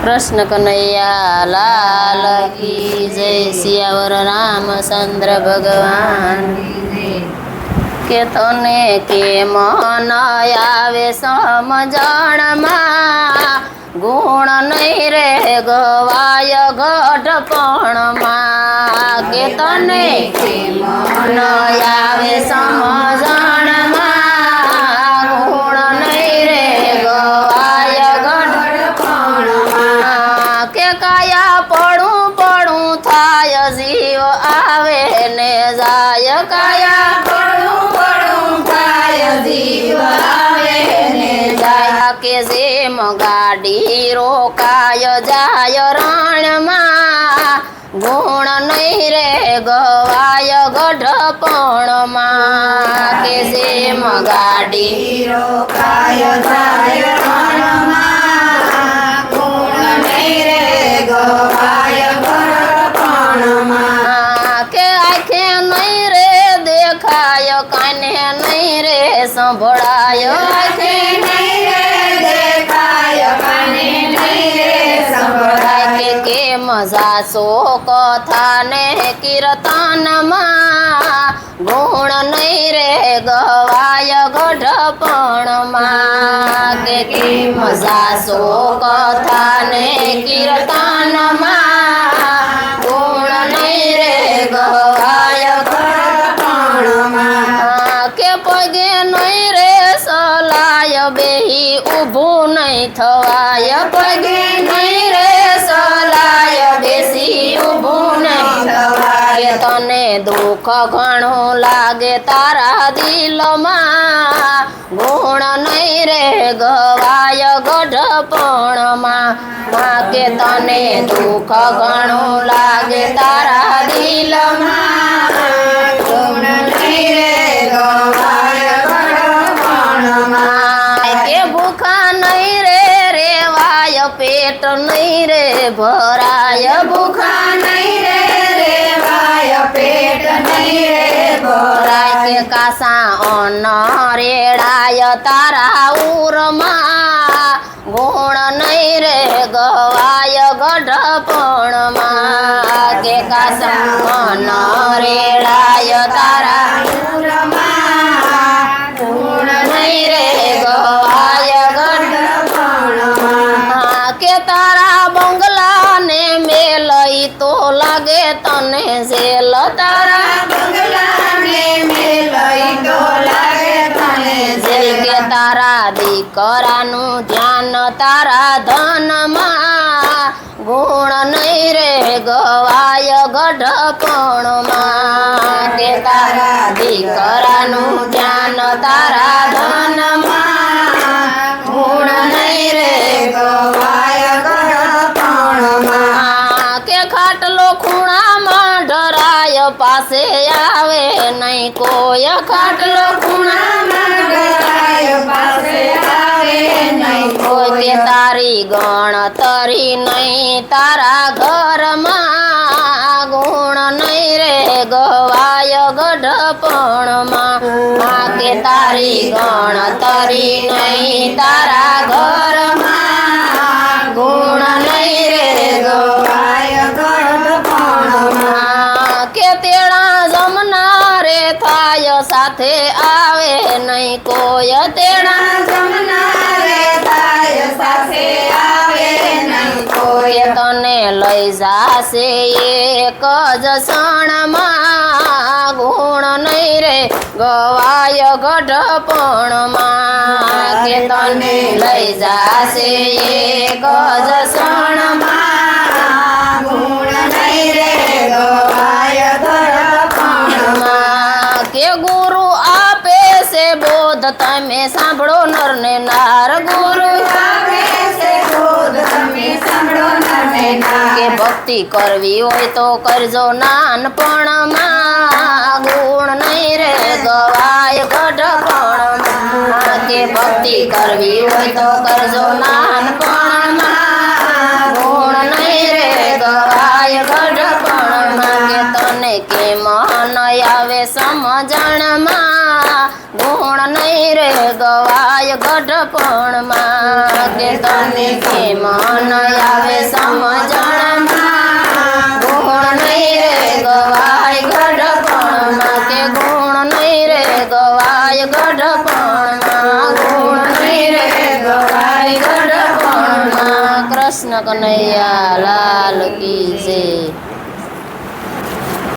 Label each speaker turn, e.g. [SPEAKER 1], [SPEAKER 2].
[SPEAKER 1] કૃષ્ણ કનૈયા લાલ કી જય સિયાવર રામચંદ્ર ભગવાન કે તને કે મન આવે સમજણમાં? ગુણ નહીં રે ગવાય ગઢપણમાં કે તને કે મન આવે સમજણમાં જાય કાયા
[SPEAKER 2] પડું પડું થાય જીવ આવે ને
[SPEAKER 1] જાય. કે જેમ ગાડી રોકાય જાય રણમાં. ગુણ નહીં રે ગવાય ગઢપણમાં. કે જેમ ગાડી
[SPEAKER 2] રોકાય જાય રણમાં.
[SPEAKER 1] સંભળાય
[SPEAKER 2] આંખે નહીં રે દેખાય કાને નહીં રે સંભળાય
[SPEAKER 1] કે કેમ જાશો કથાને કીર્તનમાં ગુણ નહીં રે ગવાય ગઢપણમાં કે કેમ જાશો કથાને કીર્તનમાં નહીં રે સલાય, બેહી ઊભું નહીં થવાય. પગે નહીં રે સલાય, બેસી ઊભું નહીં કે તને દુઃખ ઘણું લાગે તારા દિલમાં. ગુણ નહીં રે ગવાય ગઢપણમાં. માં કે તને દુઃખ ઘણું લાગે તારા દિલમાં. પેટ નહીં રે, ભરાય ભૂખા
[SPEAKER 2] નહીં રે, રેવાય પેટ નહીં રે,
[SPEAKER 1] ભરાય. કે કાસા અન્ન રેડાય તારા ઉરમાં ગુણ નહીં રે, ગવાય ગઢપણમાં. કે કાસા અન્ન રેડાય તારા તને જેલ તારા જેલ કે તારા દીકરાનું ધ્યાન તારા ધનમાં ગુણ નહીં રે ગવાય ગઢપણમાં કે તારા દીકરાનું ધ્યાન તારા પાસે આવે નહીં કોઈ ખાટલો કોઈ તારી ગણતરી નહીં, તારા ઘરમાં ગુણ નહીં રે, ગવાય ગઢપણમાં. કે તારી ગણતરી નહીં, તારા ઘરમાં ગવા જમના રે થાય, સાથે આવે નહીં કોઈ. તેણા કે તને લઈ જાશે એક જ ક્ષણમાં. ગુણ નહીં રે ગવાય ગઢપણમાં. કે તને લઈ જાશે એક જ ક્ષણમાં. છે તમે સાંભળો નર ને નાર ગુરુ. કે ભક્તિ કરવી હોય તો કરજો નાનપણમાં. ગુણ નહીં રે ગવાય ગઢપણમાં. કે ભક્તિ કરવી હોય તો કરજો નાનપણમાં. ગુણ નહીં રે ગવાય ગઢપણમાં. કે તને કેમ ન આવે સમજણમાં. ગુણ નહીં રે ગવાય ગઢપણમાં કે તને કેમ આવે સમજણ ગુણ નહીં રે ગવાય ગઢપણમાં કે ગુણ નહીં રે ગવાય ગઢપણમાં ગુણ નહીં રે ગવાય પણ કૃષ્ણ કનૈયા લાલ કી છે